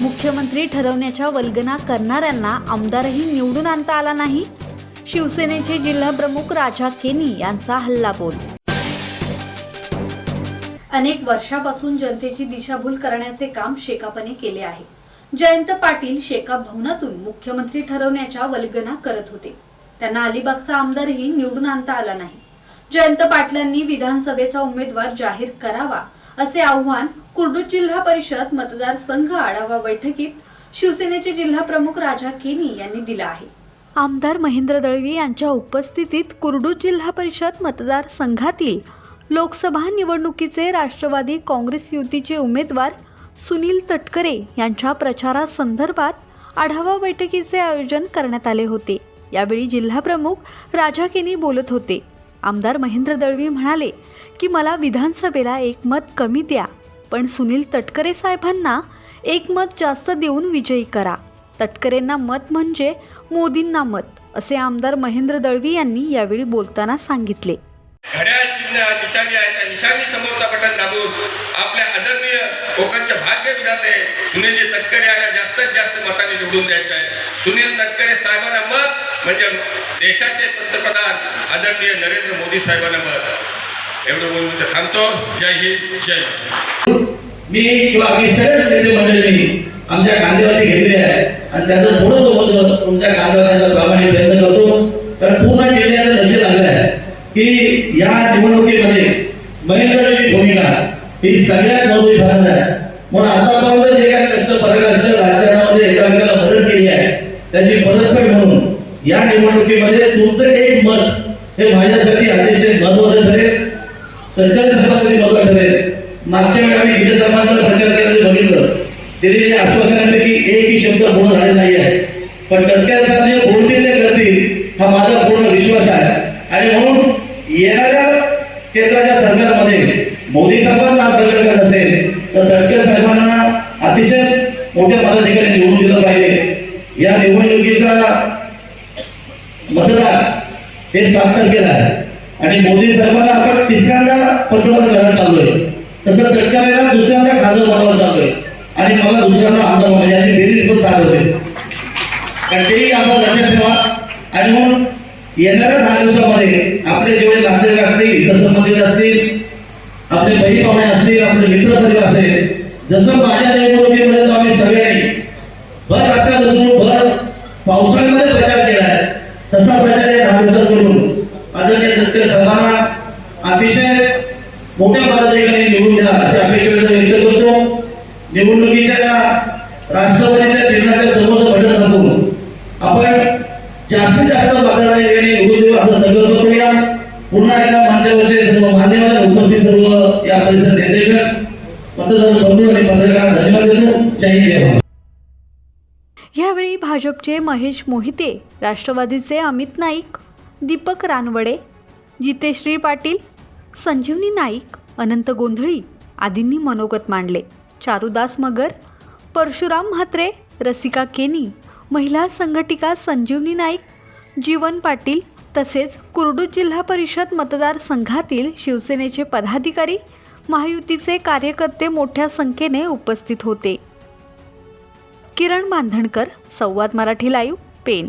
मुख्यमंत्री ठरवण्याच्या वल्गना करणाऱ्यांना आमदारही निवडून आणता आला नाही? शिवसेनेचे जिल्हाप्रमुख राजा केनी यांचा हल्लाबोल. अनेक वर्षापासून जनतेची दिशाभूल करण्याचे काम शेकापने केले आहे. जयंत पाटील शेकाप भवनातून मुख्यमंत्री ठरवण्याच्या वल्गना करत होते. त्यांना अलिबागचा आमदारही निवडून आणता आला नाही. जयंत पाटलांनी विधानसभेचा उमेदवार जाहीर करावा असे आव्हान कुर्डूत जिल्हा परिषद मतदारसंघ आढावा बैठकीत शिवसेनेचे जिल्हा प्रमुख राजा केनी यांनी दिला आहे. आमदार महेंद्र दळवी यांच्या उपस्थितीत कुर्डूज जिल्हा परिषद मतदारसंघातील लोकसभा निवडणुकीचे राष्ट्रवादी काँग्रेस युतीचे उमेदवार सुनील तटकरे यांच्या प्रचारासंदर्भात आढावा बैठकीचे आयोजन करण्यात आले होते. यावेळी जिल्हाप्रमुख राजा केनी बोलत होते. आमदार महेंद्र दळवी म्हणाले की मला विधानसभेला एक मत कमी द्या पण सुनील तटकरे साहेबांना एक मत जास्त देऊन विजयी करा. तटकरेंना मत म्हणजे मोदींना मत असे आमदार महेंद्र दळवी यांनी यावेळी बोलताना सांगितले. घड्याळ चिन्ह निशाणी आहे. त्या निशाणी समोरचा बटन दाबून आपल्या आदरणीय भाग्य विधाते सुनीलजी तटकरे यांना जास्तीत जास्त मताने निवडून द्यायचं आहे. सुनील तटकरे साहेबांना मत म्हणजे देशाचे पंतप्रधान आदरणीय नरेंद्र मोदी साहेबांना मत. एवढं बोलून इथं थांबतो. जय हिंद जय मी किंवा आम्ही सगळ्या नेते मंडळी आमच्या कांद्यावरती घेतलेले आहे. आणि त्याचं थोडस होतं तुमच्या कांद्यावर प्रामाणिक प्रयत्न करतो. कारण पूर्ण जिल्ह्याचं लक्ष लागलं आहे की या निवडणुकीमध्ये महेंद्रची भूमिका ही सगळ्यात महत्वाची ठरत आहे म्हणून आतापर्यंत जे काही कष्ट पराकष्ट राजकारणामध्ये एकामेकाला मदत केली आहे त्याची परतफेड म्हणून या निवडणुकीमध्ये तुमचं एक मत हे माझ्यासाठी अतिशय महत्वाचं ठरेल. सरकारी समाजासाठी महत्त्व ठरेल. मागच्या वेळी आम्ही विधानसभाचा प्रचार केल्याचं बघितलं. दिलेल्या आश्वासनापैकी एकही शब्द पूर्ण झाले नाही आहे. पण टटक्या साहेब जे बोलतील ते करतील हा माझा पूर्ण विश्वास आहे. आणि म्हणून येणाऱ्या केंद्राच्या सरकारमध्ये मोदी साहेबांचा हा प्रकट करत असेल तर तटके साहेबांना अतिशय मोठ्या पदाधिकारी निवडून दिलं पाहिजे या निवडणुकीचा मतदार हे सात तारखेला आहे आणि मोदी साहेबांना आपण तिसऱ्यांदा पंतप्रधान करायला चाललोय. तसं सरकारला दुसऱ्यांदा खासदार बनवायला चाललोय. आणि मला दुसऱ्यांदा आमदार म्हणजे याची बेरीज पण साथ होते. कारण तेही आपण लक्षात ठेवा. आणि म्हणून येणाऱ्या दहा दिवसामध्ये आपले जेवढे नातेवाईक असतील हितसंबंधित असतील आपले बहीण पाहुणे असतील आपले मित्र परिवार असेल जसं माझ्या निवडणुकीत तो आम्ही सगळ्यांनी भर राष्ट्रात उतरून भर पावसाळ्यामध्ये प्रचार केला आहे तसा प्रचार या दहा दिवसात करून आदरणीय सर्वांना अतिशय मोठ्या पदाधिकारी निवडून द्या अशी अपेक्षा व्यक्त करतो. निवडणुकीच्या राष्ट्रवादीच्या चिन्हाच्या समोरचं बटन दाबून आपण जास्तीत जास्त मतदारांनी निवडून देऊ असा संकल्प करूया. पुन्हा एकदा मंचावरचे सर्व मान्यवर उपस्थित सर्व या परिसर नेतेगण मतदार बंधू आणि पत्रकारांना धन्यवाद देतो. जय जय यावेळी भाजपचे महेश मोहिते राष्ट्रवादीचे अमित नाईक दीपक रानवडे जितेश्री पाटील संजीवनी नाईक अनंत गोंधळी आदींनी मनोगत मांडले. चारुदास मगर परशुराम म्हात्रे रसिका केनी महिला संघटिका संजीवनी नाईक जीवन पाटील तसेच कुरडू जिल्हा परिषद मतदारसंघातील शिवसेनेचे पदाधिकारी महायुतीचे कार्यकर्ते मोठ्या संख्येने उपस्थित होते. किरण बांधणकर संवाद मराठी लाईव्ह पेन